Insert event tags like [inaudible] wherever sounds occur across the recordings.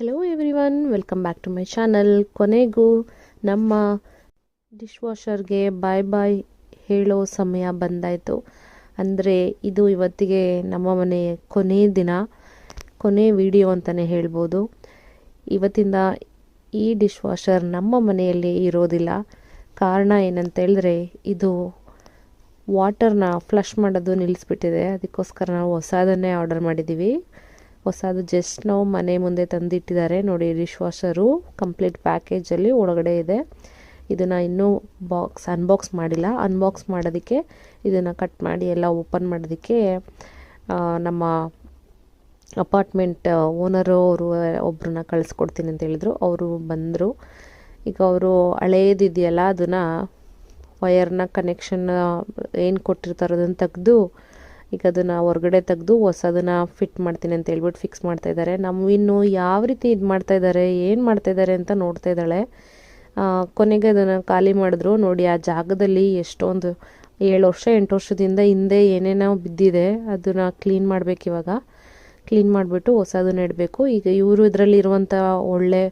Hello everyone welcome back to my channel ಕೊನೆಗೂ ನಮ್ಮ dish ವಾಷರ್ಗೆ ಬಾಯ್ ಬಾಯ್ ಹೇಳೋ ಸಮಯ ಬಂದಾಯಿತು. ಅಂದರೆ ಇದು ಇವತ್ತಿಗೆ ನಮ್ಮ ಮನೆ ಕೊನೆ ದಿನ, ಕೊನೆ ವಿಡಿಯೋ ಅಂತಲೇ ಹೇಳ್ಬೋದು. ಇವತ್ತಿಂದ ಈ ಡಿಶ್ ವಾಷರ್ ನಮ್ಮ ಮನೆಯಲ್ಲಿ ಇರೋದಿಲ್ಲ. ಕಾರಣ ಏನಂತ ಹೇಳಿದ್ರೆ, ಇದು ವಾಟರ್ನ ಫ್ಲಶ್ ಮಾಡೋದು ನಿಲ್ಲಿಸ್ಬಿಟ್ಟಿದೆ ಅದಕ್ಕೋಸ್ಕರ ನಾವು ಹೊಸದನ್ನೇ ಆರ್ಡರ್ ಮಾಡಿದ್ದೀವಿ. ಹೊಸದು ಜಸ್ಟ್ ನಾವು ಮನೆ ಮುಂದೆ ತಂದಿಟ್ಟಿದ್ದಾರೆ. ನೋಡಿ ಡಿಶ್ ವಾಷರು ಕಂಪ್ಲೀಟ್ ಪ್ಯಾಕೇಜಲ್ಲಿ ಒಳಗಡೆ ಇದೆ. ಇದನ್ನು ಇನ್ನೂ ಬಾಕ್ಸ್ ಅನ್ಬಾಕ್ಸ್ ಮಾಡಿಲ್ಲ. ಅನ್ಬಾಕ್ಸ್ ಮಾಡೋದಕ್ಕೆ ಇದನ್ನು ಕಟ್ ಮಾಡಿ ಎಲ್ಲ ಓಪನ್ ಮಾಡೋದಕ್ಕೆ ನಮ್ಮ ಅಪಾರ್ಟ್ಮೆಂಟ್ ಓನರು ಅವರು ಒಬ್ಬರನ್ನ ಕಳಿಸ್ಕೊಡ್ತೀನಿ ಅಂತ ಹೇಳಿದ್ರು. ಅವರು ಬಂದರು. ಈಗ ಅವರು ಹಳೇದಿದೆಯಲ್ಲ, ಅದನ್ನು ವಯರ್ನ ಕನೆಕ್ಷನ್ ಏನು ಕೊಟ್ಟಿರ್ತಾರೋ ಅದನ್ನು ತೆಗೆದು ಈಗ ಅದನ್ನು ಹೊರಗಡೆ ತೆಗೆದು ಹೊಸದನ್ನು ಫಿಟ್ ಮಾಡ್ತೀನಿ ಅಂತ ಹೇಳ್ಬಿಟ್ಟು ಫಿಕ್ಸ್ ಮಾಡ್ತಾ ಇದ್ದಾರೆ ನಮ್ಮ ಯಾವ ರೀತಿ ಇದು ಮಾಡ್ತಾ ಇದ್ದಾರೆ ಏನು ಮಾಡ್ತಾ ಇದ್ದಾರೆ ಅಂತ ನೋಡ್ತಾ ಇದ್ದಾಳೆ. ಕೊನೆಗೆ ಅದನ್ನು ಖಾಲಿ ಮಾಡಿದ್ರು. ನೋಡಿ, ಆ ಜಾಗದಲ್ಲಿ ಎಷ್ಟೊಂದು ಏಳು ವರ್ಷ, ಎಂಟು ವರ್ಷದಿಂದ ಹಿಂದೆ ಏನೇನೋ ಬಿದ್ದಿದೆ, ಅದನ್ನು ಕ್ಲೀನ್ ಮಾಡಬೇಕು ಇವಾಗ. ಕ್ಲೀನ್ ಮಾಡಿಬಿಟ್ಟು ಹೊಸದನ್ನ ಇಡಬೇಕು. ಈಗ ಇವರು ಇದರಲ್ಲಿ ಇರುವಂಥ ಒಳ್ಳೆ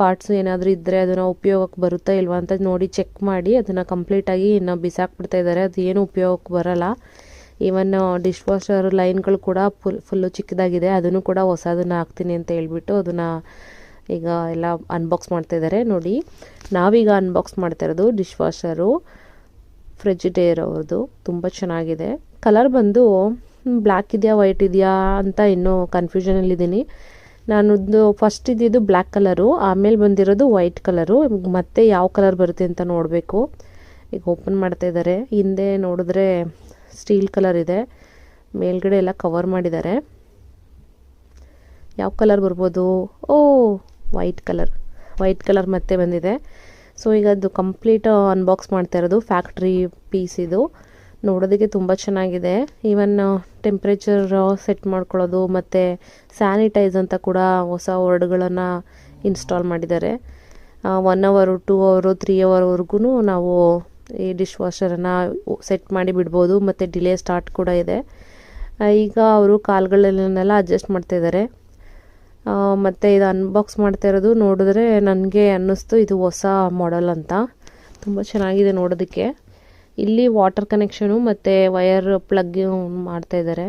ಪಾರ್ಟ್ಸ್ ಏನಾದರೂ ಇದ್ದರೆ ಅದನ್ನು ಉಪಯೋಗಕ್ಕೆ ಬರುತ್ತಾ ಇಲ್ವಾ ಅಂತ ನೋಡಿ ಚೆಕ್ ಮಾಡಿ ಅದನ್ನು ಕಂಪ್ಲೀಟಾಗಿ ಇನ್ನು ಬಿಸಾಕ್ಬಿಡ್ತಾ ಇದ್ದಾರೆ ಅದು ಏನು ಉಪಯೋಗಕ್ಕೆ ಬರಲ್ಲ. ಈವನ್ ಡಿಶ್ ವಾಷರ್ ಲೈನ್ಗಳು ಕೂಡ ಫುಲ್ ಫುಲ್ಲು ಚಿಕ್ಕದಾಗಿದೆ. ಅದನ್ನು ಕೂಡ ಹೊಸದನ್ನು ಹಾಕ್ತೀನಿ ಅಂತ ಹೇಳ್ಬಿಟ್ಟು ಅದನ್ನು ಈಗ ಎಲ್ಲ ಅನ್ಬಾಕ್ಸ್ ಮಾಡ್ತಾ ಇದ್ದಾರೆ ನೋಡಿ, ನಾವೀಗ ಅನ್ಬಾಕ್ಸ್ ಮಾಡ್ತಾ ಇರೋದು ಡಿಶ್ ವಾಷರು ಫ್ರಿಜಿಡೇರ್ ಅವ್ರದ್ದು. ತುಂಬ ಚೆನ್ನಾಗಿದೆ. ಕಲರ್ ಬಂದು ಬ್ಲ್ಯಾಕ್ ಇದೆಯಾ ವೈಟ್ ಇದೆಯಾ ಅಂತ ಇನ್ನೂ ಕನ್ಫ್ಯೂಷನಲ್ಲಿದ್ದೀನಿ ನಾನೊಂದು ಫಸ್ಟ್ ಇದ್ದಿದ್ದು ಬ್ಲ್ಯಾಕ್ ಕಲರು ಆಮೇಲೆ ಬಂದಿರೋದು ವೈಟ್ ಕಲರು ಮತ್ತೆ ಯಾವ ಕಲರ್ ಬರುತ್ತೆ ಅಂತ ನೋಡಬೇಕು. ಈಗ ಓಪನ್ ಮಾಡ್ತಾ ಇದ್ದಾರೆ ಹಿಂದೆ ನೋಡಿದ್ರೆ ಸ್ಟೀಲ್ ಕಲರ್ ಇದೆ. ಮೇಲ್ಗಡೆ ಎಲ್ಲ ಕವರ್ ಮಾಡಿದ್ದಾರೆ. ಯಾವ ಕಲರ್ ಬರ್ಬೋದು? ಓ, ವೈಟ್ ಕಲರ್. ವೈಟ್ ಕಲರ್ ಮತ್ತೆ ಬಂದಿದೆ. ಸೊ, ಈಗ ಅದು ಕಂಪ್ಲೀಟ್ ಅನ್ಬಾಕ್ಸ್ ಮಾಡ್ತಾ ಇರೋದು ಫ್ಯಾಕ್ಟ್ರಿ ಪೀಸ್ ಇದು. ನೋಡೋದಕ್ಕೆ ತುಂಬ ಚೆನ್ನಾಗಿದೆ. ಈವನ್ ಟೆಂಪ್ರೇಚರ್ ಸೆಟ್ ಮಾಡ್ಕೊಳ್ಳೋದು ಮತ್ತು ಸ್ಯಾನಿಟೈಸ್ ಅಂತ ಕೂಡ ಹೊಸ ವರ್ಡ್ಗಳನ್ನು ಇನ್ಸ್ಟಾಲ್ ಮಾಡಿದ್ದಾರೆ. One hour two hour three ಅವರ್ವರೆಗೂ ನಾವು ಈ ಡಿಶ್ ವಾಷರನ್ನು ಸೆಟ್ ಮಾಡಿ ಬಿಡ್ಬೋದು, ಮತ್ತು ಡಿಲೇ ಸ್ಟಾರ್ಟ್ ಕೂಡ ಇದೆ. ಈಗ ಅವರು ಕಾಲ್ಗಳನ್ನೆಲ್ಲ ಅಡ್ಜಸ್ಟ್ ಮಾಡ್ತಾ ಇದ್ದಾರೆ ಮತ್ತು ಇದು ಅನ್ಬಾಕ್ಸ್ ಮಾಡ್ತಾ ಇರೋದು ನೋಡಿದ್ರೆ ನನಗೆ ಅನ್ನಿಸ್ತು, ಇದು ಹೊಸ ಮಾಡೆಲ್ ಅಂತ. ತುಂಬ ಚೆನ್ನಾಗಿದೆ ನೋಡೋದಕ್ಕೆ. ಇಲ್ಲಿ ವಾಟರ್ ಕನೆಕ್ಷನು ಮತ್ತು ವಯರ್ ಪ್ಲಗ್ ಮಾಡ್ತಾ ಇದ್ದಾರೆ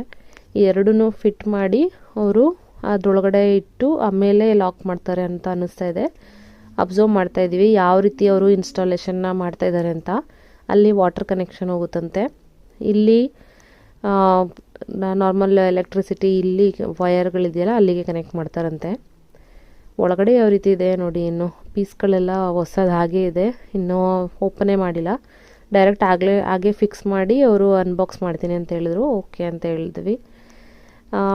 ಎರಡೂ ಫಿಟ್ ಮಾಡಿ, ಅವರು ಅದರೊಳಗಡೆ ಇಟ್ಟು ಆಮೇಲೆ ಲಾಕ್ ಮಾಡ್ತಾರೆ ಅಂತ ಅನ್ನಿಸ್ತಾ ಇದೆ. ಅಬ್ಸರ್ವ್ ಮಾಡ್ತಾ ಇದ್ದೀವಿ. ಯಾವ ರೀತಿ ಅವರು ಇನ್ಸ್ಟಾಲೇಷನ್ನ ಮಾಡ್ತಾ ಇದ್ದಾರೆ ಅಂತ. ಅಲ್ಲಿ ವಾಟರ್ ಕನೆಕ್ಷನ್ ಹೋಗುತ್ತಂತೆ. ಇಲ್ಲಿ ನಾರ್ಮಲ್ ಎಲೆಕ್ಟ್ರಿಸಿಟಿ ಇಲ್ಲಿ ವಯರ್ಗಳಿದೆಯಲ್ಲ ಅಲ್ಲಿಗೆ ಕನೆಕ್ಟ್ ಮಾಡ್ತಾರಂತೆ. ಒಳಗಡೆ ಯಾವ ರೀತಿ ಇದೆ ನೋಡಿ ಇನ್ನು. ಪೀಸ್ಗಳೆಲ್ಲ ಹೊಸದು ಹಾಗೆ ಇದೆ. ಇನ್ನೂ ಓಪನೇ ಮಾಡಿಲ್ಲ. ಡೈರೆಕ್ಟ್ ಆಗಲೇ, ಹಾಗೆ ಫಿಕ್ಸ್ ಮಾಡಿ ಅವರು ಅನ್ಬಾಕ್ಸ್ ಮಾಡ್ತೀನಿ ಅಂತ ಹೇಳಿದ್ರು. ಓಕೆ ಅಂತ ಹೇಳಿದ್ವಿ.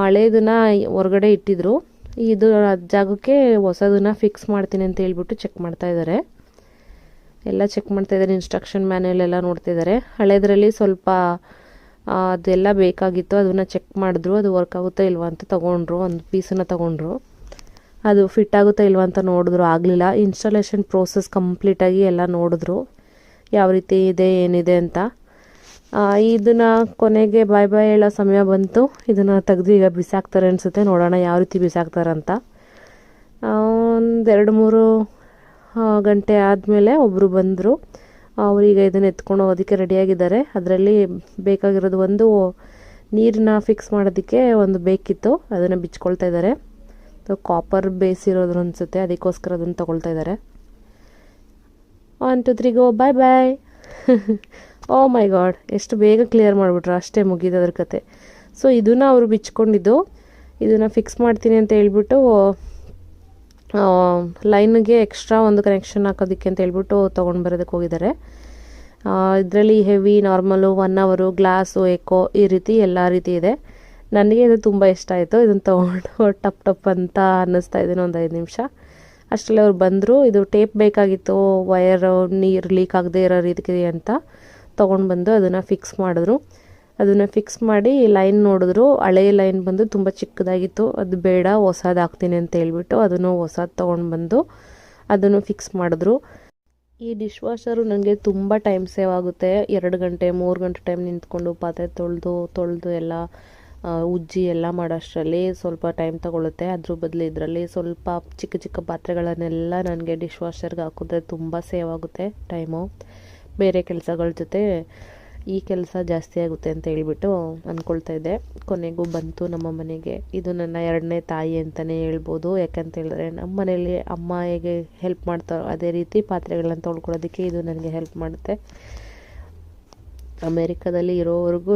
ಹಳೇದನ್ನು ಹೊರಗಡೆ ಇಟ್ಟಿದ್ರು. ಇದು ಜಾಗಕ್ಕೆ ಹೊಸದನ್ನ ಫಿಕ್ಸ್ ಮಾಡ್ತೀನಿ ಅಂತ ಹೇಳ್ಬಿಟ್ಟು ಚೆಕ್ ಮಾಡ್ತಾ ಇದ್ದಾರೆ ಎಲ್ಲ ಚೆಕ್ ಮಾಡ್ತಾ ಇದ್ದಾರೆ ಇನ್ಸ್ಟ್ರಕ್ಷನ್ ಮ್ಯಾನ್ಯಲ್ ಎಲ್ಲ ನೋಡ್ತಾ ಇದ್ದಾರೆ ಹಳೇದ್ರಲ್ಲಿ ಸ್ವಲ್ಪ ಅದೆಲ್ಲ ಬೇಕಾಗಿತ್ತು, ಅದನ್ನು ಚೆಕ್ ಮಾಡಿದ್ರು, ಅದು ವರ್ಕ್ ಆಗುತ್ತಾ ಇಲ್ವಾ ಅಂತ ತೊಗೊಂಡ್ರು, ಒಂದು ಪೀಸನ್ನು ತೊಗೊಂಡ್ರು. ಅದು ಫಿಟ್ ಆಗುತ್ತಾ ಇಲ್ವಾ ಅಂತ ನೋಡಿದ್ರು, ಆಗಲಿಲ್ಲ. ಇನ್ಸ್ಟಾಲೇಷನ್ ಪ್ರೋಸೆಸ್ ಕಂಪ್ಲೀಟಾಗಿ ಎಲ್ಲ ನೋಡಿದ್ರು. ಯಾವ ರೀತಿ ಇದೆ, ಏನಿದೆ ಅಂತ. ಇದನ್ನ ಕೊನೆಗೆ ಬಾಯ್ ಬಾಯ್ ಹೇಳೋ ಸಮಯ ಬಂತು. ಇದನ್ನು ತೆಗೆದು ಈಗ ಬಿಸಾಕ್ತಾರೆ ಅನಿಸುತ್ತೆ. ನೋಡೋಣ ಯಾವ ರೀತಿ ಬಿಸಾಕ್ತಾರಂತ ಒಂದು ಎರಡು ಮೂರು ಗಂಟೆ ಆದಮೇಲೆ ಒಬ್ಬರು ಬಂದರು. ಅವರೀಗ ಇದನ್ನು ಎತ್ಕೊಂಡು ಹೋಗೋದಕ್ಕೆ ರೆಡಿಯಾಗಿದ್ದಾರೆ ಅದರಲ್ಲಿ ಬೇಕಾಗಿರೋದು ಒಂದು ನೀರನ್ನ ಫಿಕ್ಸ್ ಮಾಡೋದಕ್ಕೆ ಒಂದು ಬೇಕಿತ್ತು. ಅದನ್ನು ಬಿಚ್ಕೊಳ್ತಾ ಇದ್ದಾರೆ. ಕಾಪರ್ ಬೇಸ್ ಇರೋದು ಅನಿಸುತ್ತೆ. ಅದಕ್ಕೋಸ್ಕರ ಅದನ್ನು ತೊಗೊಳ್ತಾ ಇದ್ದಾರೆ. One two three go bye bye oh my god ಎಷ್ಟು ಬೇಗ ಕ್ಲಿಯರ್ ಮಾಡಿಬಿಟ್ರು, ಅಷ್ಟೇ ಮುಗಿದು ಅದ್ರ ಕತೆ. ಸೊ ಇದನ್ನು ಅವರು ಬಿಚ್ಕೊಂಡಿದ್ದು, ಇದನ್ನು ಫಿಕ್ಸ್ ಮಾಡ್ತೀನಿ ಅಂತ ಹೇಳ್ಬಿಟ್ಟು ಲೈನ್ಗೆ ಎಕ್ಸ್ಟ್ರಾ ಒಂದು ಕನೆಕ್ಷನ್ ಹಾಕೋದಕ್ಕೆ ಅಂತ ಹೇಳ್ಬಿಟ್ಟು ತೊಗೊಂಡು ಬರೋದಕ್ಕೆ ಹೋಗಿದ್ದಾರೆ. ಇದರಲ್ಲಿ heavy normal one hour glass eco ಈ ರೀತಿ ಎಲ್ಲ ರೀತಿ ಇದೆ. ನನಗೆ ಇದು ತುಂಬ ಇಷ್ಟ ಆಯಿತು, ಇದನ್ನು ತೊಗೊಂಡು, ಟಪ್ ಟಪ್ ಅಂತ ಅನ್ನಿಸ್ತಾ ಇದ್ದೀನಿ ಒಂದು ಐದು ನಿಮಿಷ. ಅಷ್ಟರಲ್ಲಿ ಅವ್ರು ಬಂದರು, ಇದು ಟೇಪ್ ಬೇಕಾಗಿತ್ತು ವಯರ್ ನೀರು ಲೀಕ್ ಆಗದೆ ಇರೋ ರೀತಿ ಅಂತ ತೊಗೊಂಡು ಬಂದು ಅದನ್ನು ಫಿಕ್ಸ್ ಮಾಡಿದ್ರು. ಅದನ್ನು ಫಿಕ್ಸ್ ಮಾಡಿ ಲೈನ್ ನೋಡಿದ್ರು ಹಳೆಯ ಲೈನ್ ಬಂದು ತುಂಬ ಚಿಕ್ಕದಾಗಿತ್ತು. ಅದು ಬೇಡ, ಹೊಸದು ಹಾಕ್ತೀನಿ ಅಂತ ಹೇಳ್ಬಿಟ್ಟು ಅದನ್ನು ಹೊಸದು ತೊಗೊಂಡು ಬಂದು ಅದನ್ನು ಫಿಕ್ಸ್ ಮಾಡಿದ್ರು. ಈ ಡಿಶ್ ವಾಷರು ನನಗೆ ತುಂಬ ಟೈಮ್ ಸೇವ್ ಆಗುತ್ತೆ. ಎರಡು ಗಂಟೆ, ಮೂರು ಗಂಟೆ ಟೈಮ್ ನಿಂತ್ಕೊಂಡು ಪಾತ್ರೆ ತೊಳೆದು ತೊಳೆದು ಎಲ್ಲ ಉಜ್ಜಿ ಎಲ್ಲ ಮಾಡೋಷ್ಟರಲ್ಲಿ ಸ್ವಲ್ಪ ಟೈಮ್ ತಗೊಳುತ್ತೆ. ಅದ್ರ ಬದಲು ಇದರಲ್ಲಿ ಸ್ವಲ್ಪ ಚಿಕ್ಕ ಚಿಕ್ಕ ಪಾತ್ರೆಗಳನ್ನೆಲ್ಲ ನನಗೆ ಡಿಶ್ ವಾಷರ್ಗೆ ಹಾಕಿದ್ರೆ ತುಂಬ ಸೇವ್ ಆಗುತ್ತೆ ಟೈಮು ಬೇರೆ ಕೆಲಸಗಳ ಜೊತೆ ಈ ಕೆಲಸ ಜಾಸ್ತಿ ಆಗುತ್ತೆ ಅಂತ ಹೇಳಿಬಿಟ್ಟು ಅಂದ್ಕೊಳ್ತಾ ಇದ್ದೆ. ಕೊನೆಗೂ ಬಂತು ನಮ್ಮ ಮನೆಗೆ. ಇದು ನನ್ನ ಎರಡನೇ ತಾಯಿ ಅಂತಲೇ ಹೇಳ್ಬೋದು. ಯಾಕಂತ ಹೇಳಿದ್ರೆ ನಮ್ಮ ಮನೇಲಿ ಅಮ್ಮ ಹೇಗೆ ಹೆಲ್ಪ್ ಮಾಡ್ತಾರೋ, ಅದೇ ರೀತಿ ಪಾತ್ರೆಗಳನ್ನ ತೊಳ್ಕೊಳ್ಳೋದಕ್ಕೆ ಇದು ನನಗೆ ಹೆಲ್ಪ್ ಮಾಡುತ್ತೆ. ಅಮೇರಿಕಾದಲ್ಲಿ ಇರೋವರೆಗೂ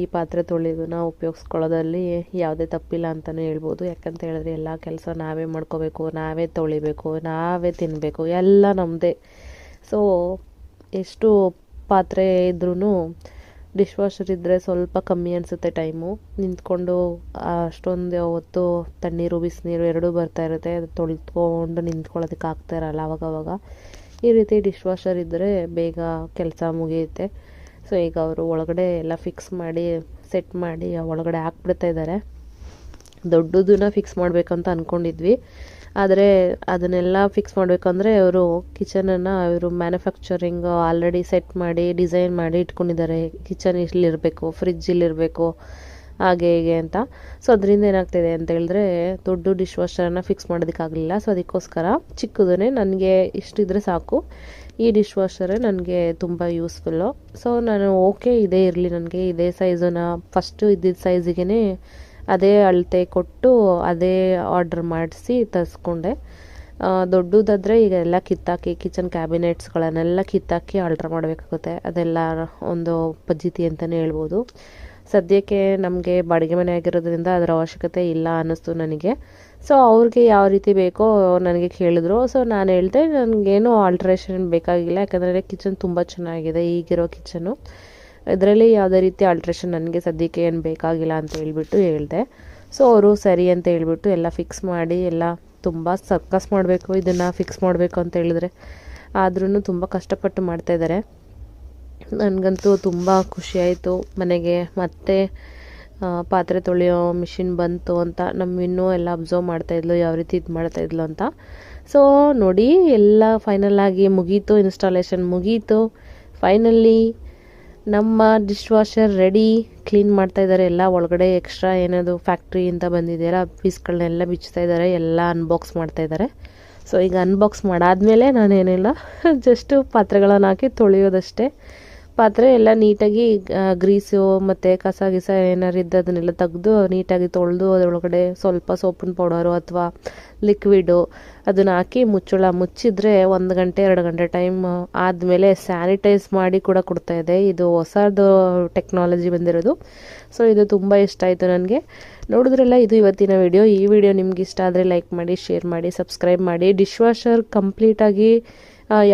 ಈ ಪಾತ್ರೆ ತೊಳೆಯೋದನ್ನ ಉಪಯೋಗಿಸ್ಕೊಳ್ಳೋದ್ರಲ್ಲಿ ಯಾವುದೇ ತಪ್ಪಿಲ್ಲ ಅಂತಲೇ ಹೇಳ್ಬೋದು. ಯಾಕಂತ ಹೇಳಿದ್ರೆ ಎಲ್ಲ ಕೆಲಸ ನಾವೇ ಮಾಡ್ಕೋಬೇಕು, ನಾವೇ ತೊಳಿಬೇಕು, ನಾವೇ ತಿನ್ನಬೇಕು ಎಲ್ಲ ನಮ್ಮದೇ ಸೊ ಎಷ್ಟು ಪಾತ್ರೆ ಇದ್ರೂ ಡಿಶ್ ವಾಷರ್ ಇದ್ದರೆ ಸ್ವಲ್ಪ ಕಮ್ಮಿ ಅನಿಸುತ್ತೆ ಟೈಮು. ನಿಂತ್ಕೊಂಡು ಅಷ್ಟೊಂದು ಹೊತ್ತು ತಣ್ಣೀರು, ಬಿಸಿನೀರು ಎರಡೂ ಬರ್ತಾ ಇರುತ್ತೆ. ಅದು ತೊಳ್ಕೊಂಡು ನಿಂತ್ಕೊಳ್ಳೋದಕ್ಕೆ ಆಗ್ತಾ ಇರಲ್ಲ ಅವಾಗವಾಗ. ಈ ರೀತಿ ಡಿಶ್ ವಾಷರ್ ಇದ್ದರೆ ಬೇಗ ಕೆಲಸ ಮುಗಿಯುತ್ತೆ. ಸೊ ಈಗ ಅವರು ಒಳಗಡೆ ಎಲ್ಲ ಫಿಕ್ಸ್ ಮಾಡಿ ಸೆಟ್ ಮಾಡಿ ಒಳಗಡೆ ಹಾಕ್ಬಿಡ್ತಾ ಇದ್ದಾರೆ ದೊಡ್ಡದನ್ನ ಫಿಕ್ಸ್ ಮಾಡಬೇಕಂತ ಅಂದ್ಕೊಂಡಿದ್ವಿ ಆದರೆ ಅದನ್ನೆಲ್ಲ ಫಿಕ್ಸ್ ಮಾಡಬೇಕಂದ್ರೆ ಅವರು ಕಿಚನನ್ನು ಅವರು ಮ್ಯಾನುಫ್ಯಾಕ್ಚರಿಂಗ್ ಆಲ್ರೆಡಿ ಸೆಟ್ ಮಾಡಿ ಡಿಸೈನ್ ಮಾಡಿ ಇಟ್ಕೊಂಡಿದ್ದಾರೆ. ಕಿಚನ್ ಇಲ್ಲಿರಬೇಕು ಫ್ರಿಜ್ ಇಲ್ಲಿರಬೇಕು. ಹಾಗೆ ಹೀಗೆ ಅಂತ. ಸೊ ಅದರಿಂದ ಏನಾಗ್ತಿದೆ ಅಂತ ಹೇಳಿದ್ರೆ, ದೊಡ್ಡ ಡಿಶ್ ವಾಷರನ್ನು ಫಿಕ್ಸ್ ಮಾಡೋದಕ್ಕಾಗಲಿಲ್ಲ. ಸೊ ಅದಕ್ಕೋಸ್ಕರ ಚಿಕ್ಕದೇ ನನಗೆ ಇಷ್ಟಿದ್ರೆ ಸಾಕು. ಈ ಡಿಶ್ ವಾಷರೇ ನನಗೆ ತುಂಬ ಯೂಸ್ಫುಲ್ಲು ಸೊ ನಾನು ಓಕೆ ಇದೇ ಇರಲಿ ನನಗೆ. ಇದೇ ಸೈಜನ್ನ ಫಸ್ಟು ಇದ್ದಿದ್ದ ಸೈಜಿಗೆ ಅದೇ ಅಳತೆ ಕೊಟ್ಟು ಅದೇ ಆರ್ಡ್ರ್ ಮಾಡಿಸಿ ತರಿಸ್ಕೊಂಡೆ. ದೊಡ್ಡದಾದರೆ ಈಗ ಎಲ್ಲ ಕಿತ್ತಾಕಿ ಕಿಚನ್ ಕ್ಯಾಬಿನೆಟ್ಸ್ಗಳನ್ನೆಲ್ಲ ಕಿತ್ತಾಕಿ ಆರ್ಡ್ರ್ ಮಾಡಬೇಕಾಗುತ್ತೆ. ಅದೆಲ್ಲ ಒಂದು ಪದ್ಧತಿ ಅಂತಲೇ ಹೇಳ್ಬೋದು. ಸದ್ಯಕ್ಕೆ ನಮಗೆ ಬಾಡಿಗೆ ಮನೆ ಆಗಿರೋದ್ರಿಂದ ಅದರ ಅವಶ್ಯಕತೆ ಇಲ್ಲ ಅನ್ನಿಸ್ತು ನನಗೆ. ಸೊ ಅವ್ರಿಗೆ ಯಾವ ರೀತಿ ಬೇಕೋ ನನಗೆ ಕೇಳಿದ್ರು. ಸೊ ನಾನು ಹೇಳಿದೆ, ನನಗೇನು ಆಲ್ಟ್ರೇಷನ್ ಬೇಕಾಗಿಲ್ಲ. ಯಾಕಂದರೆ ಕಿಚನ್ ತುಂಬ ಚೆನ್ನಾಗಿದೆ, ಈಗಿರೋ ಕಿಚನು ಇದರಲ್ಲಿ ಯಾವುದೇ ರೀತಿ ಆಲ್ಟ್ರೇಷನ್ ನನಗೆ ಸದ್ಯಕ್ಕೆ ಏನು ಬೇಕಾಗಿಲ್ಲ ಅಂತ ಹೇಳಿಬಿಟ್ಟು ಹೇಳಿದೆ. ಸೊ ಅವರು ಸರಿ ಅಂತ ಹೇಳ್ಬಿಟ್ಟು ಎಲ್ಲ ಫಿಕ್ಸ್ ಮಾಡಿ, ಎಲ್ಲ ತುಂಬ ಸಕ್ಕಸ್ ಮಾಡಬೇಕು, ಇದನ್ನು ಫಿಕ್ಸ್ ಮಾಡಬೇಕು ಅಂತ ಹೇಳಿದ್ರೆ. ಆದ್ರೂ ತುಂಬ ಕಷ್ಟಪಟ್ಟು ಮಾಡ್ತಾಯಿದ್ದಾರೆ ನನಗಂತೂ ತುಂಬ ಖುಷಿಯಾಯಿತು ಮನೆಗೆ ಮತ್ತೆ ಪಾತ್ರೆ ತೊಳೆಯೋ ಮಿಷಿನ್ ಬಂತು ಅಂತ ನಮ್ಮ ಇನ್ನೂ ಎಲ್ಲ ಅಬ್ಸರ್ವ್ ಮಾಡ್ತಾಯಿದ್ಲು ಯಾವ ರೀತಿ ಇದು ಮಾಡ್ತಾಯಿದ್ಲು ಅಂತ. ಸೊ ನೋಡಿ, ಎಲ್ಲ ಫೈನಲ್ ಆಗಿ ಮುಗೀತು ಇನ್ಸ್ಟಾಲೇಷನ್ ಮುಗೀತು. ಫೈನಲಿ ನಮ್ಮ ಡಿಶ್ ವಾಷರ್ ರೆಡಿ ಕ್ಲೀನ್ ಮಾಡ್ತಾ ಇದ್ದಾರೆ ಎಲ್ಲ ಒಳಗಡೆ ಎಕ್ಸ್ಟ್ರಾ ಏನದು ಫ್ಯಾಕ್ಟ್ರಿಯಿಂದ ಬಂದಿದೆಯಲ್ಲ ಪೀಸ್ಗಳನ್ನೆಲ್ಲ ಬಿಚ್ತಾ ಇದ್ದಾರೆ ಎಲ್ಲ ಅನ್ಬಾಕ್ಸ್ ಮಾಡ್ತಾ ಇದ್ದಾರೆ ಸೊ ಈಗ ಅನ್ಬಾಕ್ಸ್ ಮಾಡಾದ್ಮೇಲೆ ನಾನೇನಿಲ್ಲ [laughs] ಜಸ್ಟು ಪಾತ್ರೆಗಳನ್ನು ಹಾಕಿ ತೊಳೆಯೋದಷ್ಟೇ. ಪಾತ್ರೆ ಎಲ್ಲ ನೀಟಾಗಿ ಗ್ರೀಸು ಮತ್ತು ಕಸ ಗಿಸ ಏನಾರು ಇದ್ದು ಅದನ್ನೆಲ್ಲ ತೆಗೆದು ನೀಟಾಗಿ ತೊಳೆದು ಅದರೊಳಗಡೆ ಸ್ವಲ್ಪ ಸೋಪಿನ ಪೌಡರು ಅಥವಾ ಲಿಕ್ವಿಡು ಅದನ್ನು ಹಾಕಿ ಮುಚ್ಚಳ. ಮುಚ್ಚಿದ್ರೆ ಒಂದು ಗಂಟೆ, ಎರಡು ಗಂಟೆ ಟೈಮ್ ಆದಮೇಲೆ ಸ್ಯಾನಿಟೈಸ್ ಮಾಡಿ ಕೂಡ ಕೊಡ್ತಾ ಇದೆ. ಇದು ಹೊಸದು ಟೆಕ್ನಾಲಜಿ ಬಂದಿರೋದು. ಸೊ ಇದು ತುಂಬ ಇಷ್ಟ ಆಯಿತು ನನಗೆ. ನೋಡಿದ್ರೆಲ್ಲ ಇದು ಇವತ್ತಿನ ವಿಡಿಯೋ ಈ ವಿಡಿಯೋ ನಿಮ್ಗೆ ಇಷ್ಟ ಆದರೆ ಲೈಕ್ ಮಾಡಿ ಶೇರ್ ಮಾಡಿ ಸಬ್ಸ್ಕ್ರೈಬ್ ಮಾಡಿ. ಡಿಶ್ ವಾಷರ್ ಕಂಪ್ಲೀಟಾಗಿ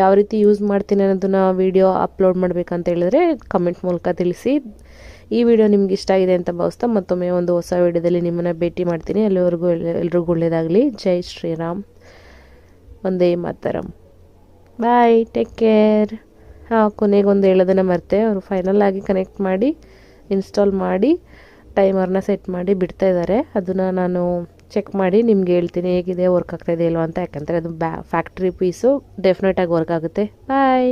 ಯಾವ ರೀತಿ ಯೂಸ್ ಮಾಡ್ತೀನಿ ಅನ್ನೋದನ್ನು ವೀಡಿಯೋ ಅಪ್ಲೋಡ್ ಮಾಡಬೇಕಂತ ಹೇಳಿದ್ರೆ ಕಮೆಂಟ್ ಮೂಲಕ ತಿಳಿಸಿ. ಈ ವಿಡಿಯೋ ನಿಮ್ಗೆ ಇಷ್ಟ ಆಗಿದೆ ಅಂತ ಭಾವಿಸ್ತಾ ಮತ್ತೊಮ್ಮೆ ಒಂದು ಹೊಸ ವಿಡಿಯೋದಲ್ಲಿ ನಿಮ್ಮನ್ನು ಭೇಟಿ ಮಾಡ್ತೀನಿ. ಅಲ್ಲಿವರೆಗೂ ಎಲ್ರಿಗೂ ಒಳ್ಳೆಯದಾಗಲಿ. ಜೈ ಶ್ರೀರಾಮ್. ಒಂದೇ ಮಾತರಂ. ಬಾಯ್ ಟೇಕ್ ಕೇರ್ ಹಾಂ ಕೊನೆಗೊಂದು ಹೇಳೋದನ್ನು ಮರ್ತೆ. ಅವರು ಫೈನಲ್ ಆಗಿ ಕನೆಕ್ಟ್ ಮಾಡಿ ಇನ್ಸ್ಟಾಲ್ ಮಾಡಿ ಟೈಮರ್ನ ಸೆಟ್ ಮಾಡಿ ಬಿಡ್ತಾ ಇದ್ದಾರೆ. ಅದನ್ನು ನಾನು ಚೆಕ್ ಮಾಡಿ ನಿಮ್ಗೆ ಹೇಳ್ತೀನಿ ಹೇಗಿದೆ ವರ್ಕ್ ಆಗ್ತಾಯಿದೆ ಇಲ್ವಾ ಅಂತ. ಯಾಕಂದರೆ ಅದು ಬ್ಯಾ ಫ್ಯಾಕ್ಟ್ರಿ ಪೀಸು ಡೆಫಿನೆಟಾಗಿ ವರ್ಕ್ ಆಗುತ್ತೆ. ಬಾಯ್